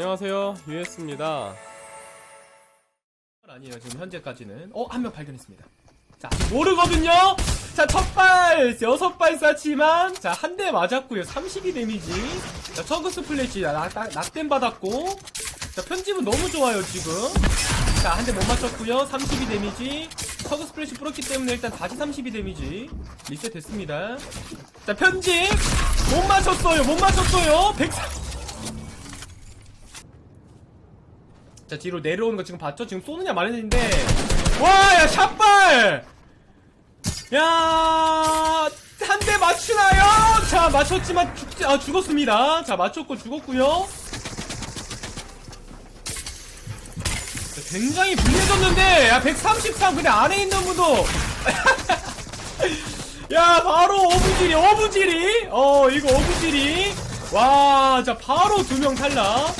안녕하세요. 유에스입니다. 아니에요. 지금 현재까지는. 어 한 명 발견했습니다. 자 모르거든요? 자 첫발 여섯 발 쐈지만 자 한 대 맞았고요. 32 데미지. 자 낙- 낙- 낙댐 받았고. 자 편집은 너무 좋아요 지금. 자 한 대 못 맞췄고요. 32 데미지. 처그 스플래시 뿌렸기 때문에 일단 다시 32 데미지 리셋 됐습니다. 자 편집! 못 맞췄어요. 못 맞췄어요. 130 자 뒤로 내려오는 거 지금 봤죠? 지금 쏘느냐 말했는데. 와야 샷발! 야 한 대 맞추나요? 자 맞췄지만 죽, 아, 죽었습니다. 자 맞췄고 죽었고요. 자, 굉장히 불리해졌는데 야 133 근데 안에 있는 분도. 야 바로 어부지리 어부지리. 어 이거 어부지리. 와 자 바로 두 명 탈락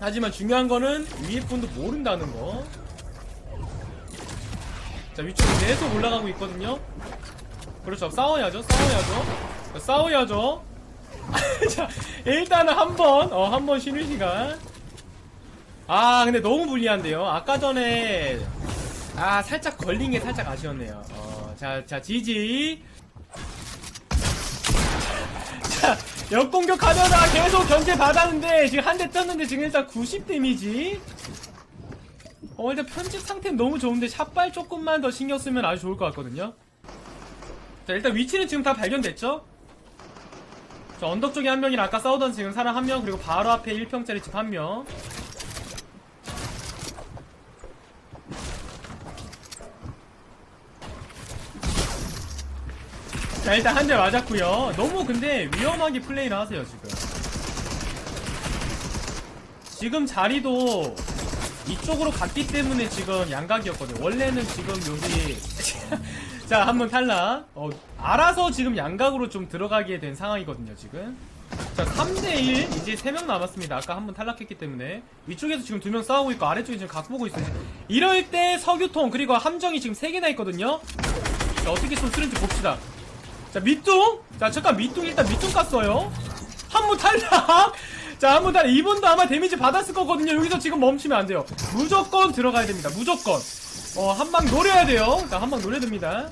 하지만 중요한 거는 위에 분도 모른다는 거. 자, 위쪽으로 계속 올라가고 있거든요. 그렇죠. 싸워야죠. 싸워야죠. 자, 싸워야죠. 자, 일단은 한 번, 어, 한 번 쉬는 시간. 아, 근데 너무 불리한데요. 아까 전에, 아, 살짝 걸린 게 살짝 아쉬웠네요. 어, 자, 자, 지지. 자, 역공격 하려다 계속 견제 받았는데 지금 한 대 떴는데 지금 일단 90 데미지. 어 일단 편집 상태는 너무 좋은데 샷발 조금만 더 신경 쓰면 아주 좋을 것 같거든요. 자 일단 위치는 지금 다 발견됐죠? 자 언덕 쪽에 한 명이랑 아까 싸우던 지금 사람 한 명 그리고 바로 앞에 1평짜리 집 한명 자 일단 한 대 맞았고요. 너무 근데 위험하게 플레이를 하세요 지금. 지금 자리도 이쪽으로 갔기 때문에 지금 양각이었거든요. 원래는 지금 여기 자 한번 탈락. 어, 알아서 지금 양각으로 좀 들어가게 된 상황이거든요 지금. 자 3대1 이제 3명 남았습니다. 아까 한번 탈락했기 때문에. 위쪽에서 지금 두명 싸우고 있고 아래쪽에 지금 각 보고 있어요. 이럴 때 석유통 그리고 함정이 지금 3개나 있거든요. 자 어떻게 좀 쓰는지 봅시다 자 밑둥? 자 잠깐 밑둥 일단 밑둥 깠어요. 한번 탈락. 자한번 탈락. 이분도 아마 데미지 받았을 거거든요. 여기서 지금 멈추면 안 돼요. 무조건 들어가야 됩니다. 무조건. 어 한 방 노려야 돼요. 자 한 방 노려야 됩니다.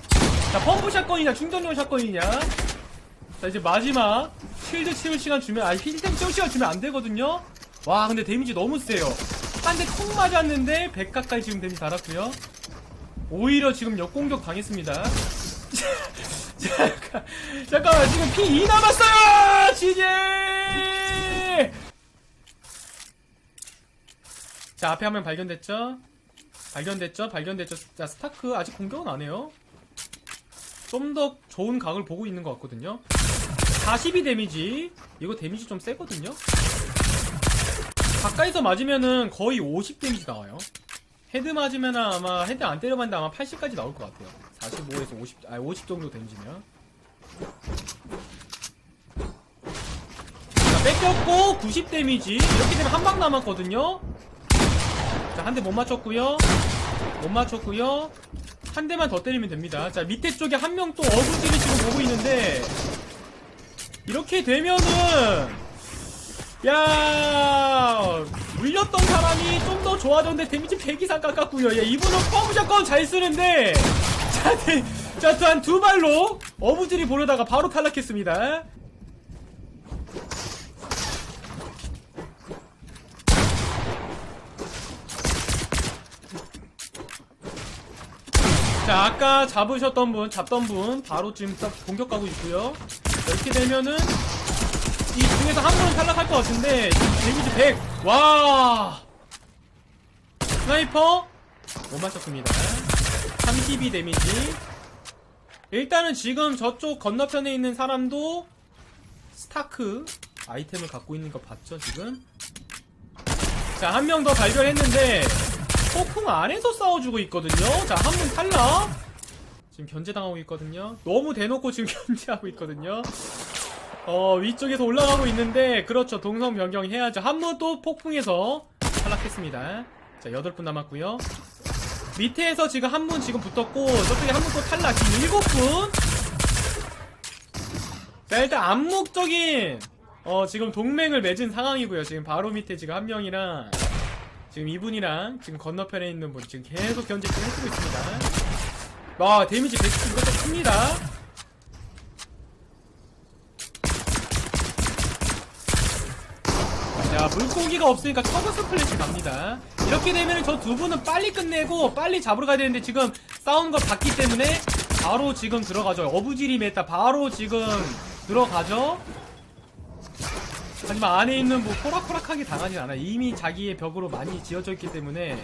자 펌프 샷건이냐 충전용 샷건이냐. 자 이제 마지막. 실드 채울 시간 주면 아니 힐템 채울 시간 주면 안 되거든요. 와 근데 데미지 너무 세요. 한 대 콩 맞았는데 100 가까이 지금 데미지 달았고요. 오히려 지금 역공격 당했습니다 잠깐, 잠깐만 지금 피 2 남았어요! 지지! 자 앞에 한 명 발견됐죠? 발견됐죠? 발견됐죠? 자 스타크 아직 공격은 안 해요. 좀 더 좋은 각을 보고 있는 것 같거든요. 42 데미지. 이거 데미지 좀 세거든요. 가까이서 맞으면은 거의 50 데미지 나와요 헤드 맞으면 아마 헤드 안 때려봤는데 아마 80까지 나올 것 같아요. 45에서 50, 아, 50 정도 데미지면. 자 뺏겼고 90 데미지. 이렇게 되면 한 방 남았거든요. 자 한 대 못 맞췄고요. 못 맞췄고요. 한 대만 더 때리면 됩니다. 자 밑에 쪽에 한 명 또 어부지를 지금 보고 있는데. 이렇게 되면은 야 물렸던 사람이 좀 더 좋아졌는데 데미지 100 이상 깎았고요. 야 이분은 펌샷건 잘 쓰는데. 자한 두 발로 어부지리 보려다가 바로 탈락했습니다. 자 아까 잡으셨던 분 잡던 분 바로 지금 딱 공격 가고 있고요. 자, 이렇게 되면은 이 중에서 한 분은 탈락할 것 같은데 데미지 100 와! 스나이퍼? 못 맞췄습니다. 32 데미지. 일단은 지금 저쪽 건너편에 있는 사람도 스타크 아이템을 갖고 있는 거 봤죠 지금? 자 한 명 더 발견했는데 폭풍 안에서 싸워주고 있거든요. 자 한 분 탈락. 지금 견제당하고 있거든요. 너무 대놓고 지금 견제하고 있거든요 어 위쪽에서 올라가고 있는데 그렇죠 동성 변경 해야죠 한분또 폭풍에서 탈락했습니다 자 여덟 분 남았고요 밑에서 지금 한 분 지금 붙었고 저쪽에 한 분 또 탈락 지금 일곱 분자 일단 암묵적인 어, 지금 동맹을 맺은 상황이고요. 지금 바로 밑에 지금 한 명이랑 지금 이분이랑 지금 건너편에 있는 분 지금 계속 견제 좀 해주고 있습니다. 와, 데미지 100 이것도 큽니다. 자, 물고기가 없으니까 커브 스플래시 갑니다. 이렇게 되면 저 두 분은 빨리 끝내고 빨리 잡으러 가야 되는데 지금 싸운 걸 봤기 때문에 바로 지금 들어가죠. 어부지리 메타 바로 지금 들어가죠. 하지만 안에 있는 뭐 호락호락하게 당하진 않아. 이미 자기의 벽으로 많이 지어져 있기 때문에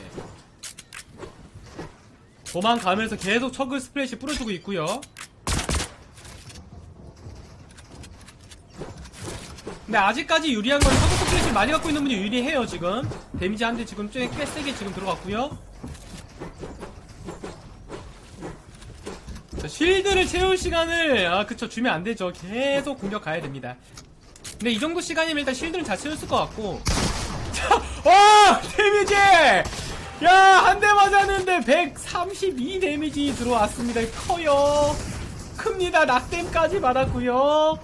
도망가면서 계속 척을 스플래시 뿌려주고 있고요. 근데 아직까지 유리한 건 서브 스플래시 많이 갖고 있는 분이 유리해요 지금. 데미지 한 대 지금 꽤, 꽤 세게 지금 들어갔고요. 자, 쉴드를 채울 시간을 아 그쵸. 주면 안 되죠. 계속 공격 가야 됩니다. 근데 이 정도 시간이면 일단 쉴드는 잘 채웠을 것 같고. 자, 와 데미지! 야 한 대 맞았는데 132 데미지 들어왔습니다. 커요. 큽니다. 낙댐까지 받았고요.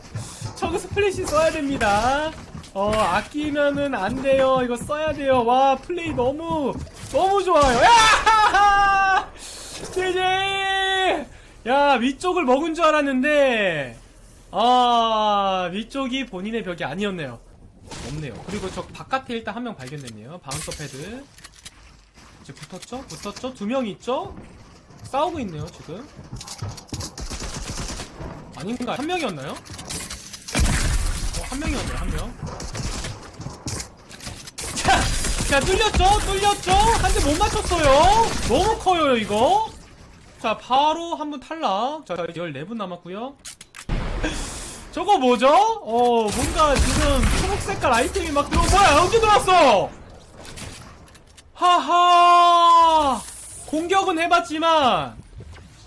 저거 스플래시 써야 됩니다. 어, 아끼면은 안 돼요. 이거 써야 돼요. 와, 플레이 너무, 너무 좋아요. 야! 제제! 야, 위쪽을 먹은 줄 알았는데, 아, 위쪽이 본인의 벽이 아니었네요. 없네요. 그리고 저 바깥에 일단 한 명 발견됐네요. 바운서 패드. 이제 붙었죠? 붙었죠? 두 명 있죠? 싸우고 있네요, 지금. 아닌가? 한 명이었나요? 어, 한 명이었네요, 한 명. 자, 자, 뚫렸죠? 뚫렸죠? 한 대 못 맞췄어요? 너무 커요, 이거. 자, 바로 한 분 탈락. 자, 14분 남았고요 저거 뭐죠? 어, 뭔가 지금 초록 색깔 아이템이 막 들어, 뭐야, 언제 들어왔어? 하하! 공격은 해봤지만,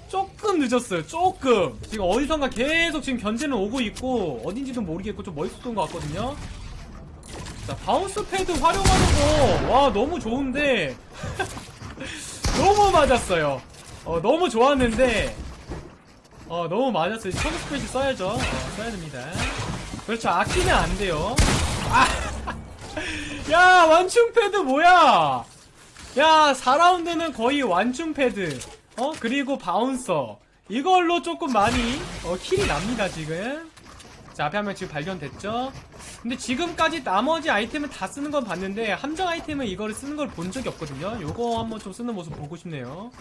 조금 늦었어요. 조금. 지금 어디선가 계속 지금 견제는 오고 있고 어딘지도 모르겠고 좀 멋있었던 것 같거든요. 자 바운스 패드 활용하는 거 와 너무 좋은데 너무 맞았어요. 어 너무 좋았는데 어 너무 맞았어요. 초급 스페이스 써야죠. 어, 써야 됩니다. 그렇죠. 아끼면 안 돼요. 아, 야 완충 패드 뭐야? 야 4라운드는 거의 완충 패드. 어 그리고 바운서 이걸로 조금 많이 어 킬이 납니다 지금 자 앞에 한 명 지금 발견됐죠 근데 지금까지 나머지 아이템은 다 쓰는 건 봤는데 함정 아이템은 이거를 쓰는 걸 본 적이 없거든요 요거 한번 좀 쓰는 모습 보고 싶네요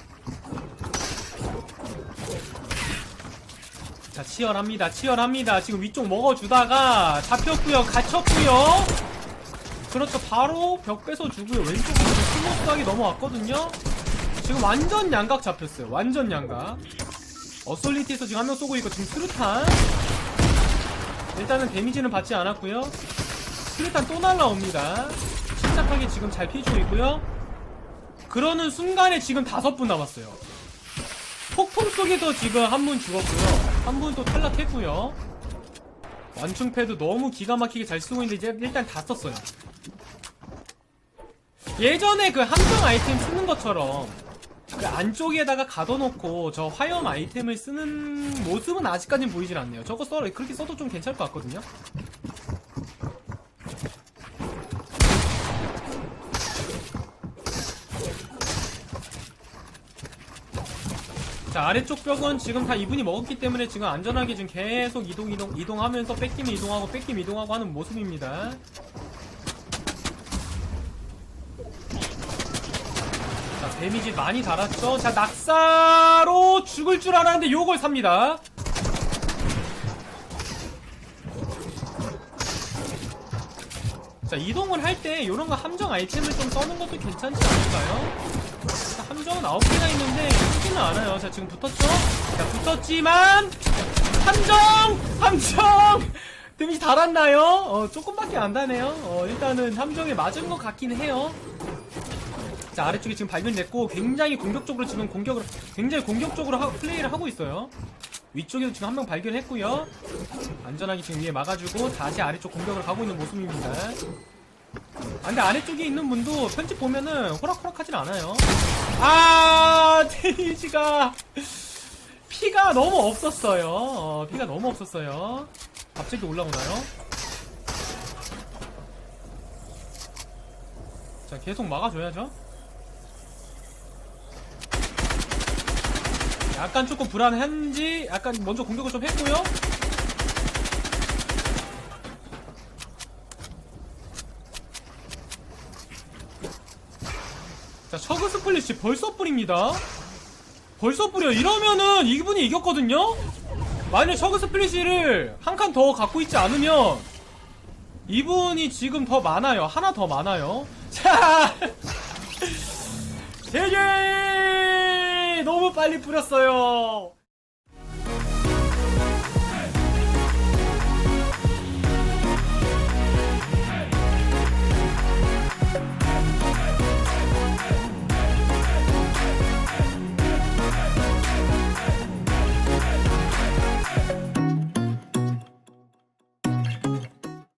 자 치열합니다 치열합니다 지금 위쪽 먹어주다가 잡혔고요 갇혔고요 그렇죠 바로 벽 뺏어주고요 왼쪽으로 스무스하게 넘어왔거든요 지금 완전 양각 잡혔어요. 완전 양각. 어솔리티에서 지금 한 명 쏘고 있고 지금 수류탄. 일단은 데미지는 받지 않았고요. 수류탄 또 날라옵니다. 침착하게 지금 잘 피해주고 있고요. 그러는 순간에 지금 다섯 분 남았어요. 폭풍 속에서 지금 한 분 죽었고요. 한 분 또 탈락했고요. 완충 패드 너무 기가 막히게 잘 쓰고 있는데 이제 일단 다 썼어요. 예전에 그 함정 아이템 쓰는 것처럼 그 안쪽에다가 가둬놓고 저 화염 아이템을 쓰는 모습은 아직까진 보이질 않네요. 저거 써 그렇게 써도 좀 괜찮을 것 같거든요. 자 아래쪽 벽은 지금 다 이분이 먹었기 때문에 지금 안전하게 지금 계속 이동 이동 이동하면서 뺏기면 이동하고 뺏기면 이동하고 하는 모습입니다. 데미지 많이 달았죠? 자, 낙사로 죽을 줄 알았는데 요걸 삽니다. 자, 이동을 할때 요런 거 함정 아이템을 좀 써는 것도 괜찮지 않을까요? 자, 함정은 9개가 있는데 쓰지는 않아요. 자, 지금 붙었죠? 자, 붙었지만 함정! 함정! 데미지 달았나요? 어, 조금밖에 안 다네요. 어, 일단은 함정에 맞은 것 같긴 해요. 자 아래쪽에 지금 발견됐고 굉장히 공격적으로 지금 공격을 굉장히 공격적으로 하, 플레이를 하고 있어요. 위쪽에도 지금 한 명 발견했고요. 안전하게 지금 위에 막아주고 다시 아래쪽 공격을 가고 있는 모습입니다. 아, 근데 아래쪽에 있는 분도 편집 보면은 호락호락하진 않아요. 아 데이지가 피가 너무 없었어요. 어, 피가 너무 없었어요. 갑자기 올라오나요? 자 계속 막아줘야죠. 약간 조금 불안한지 약간 먼저 공격을 좀 했고요. 자 셔그 스플릿이 벌써 뿌립니다. 벌써 뿌려 이러면은 이분이 이겼거든요? 만약 셔그 스플릿을 한 칸 더 갖고 있지 않으면 이분이 지금 더 많아요. 하나 더 많아요. 자 제제 너무 빨리 뿌렸어요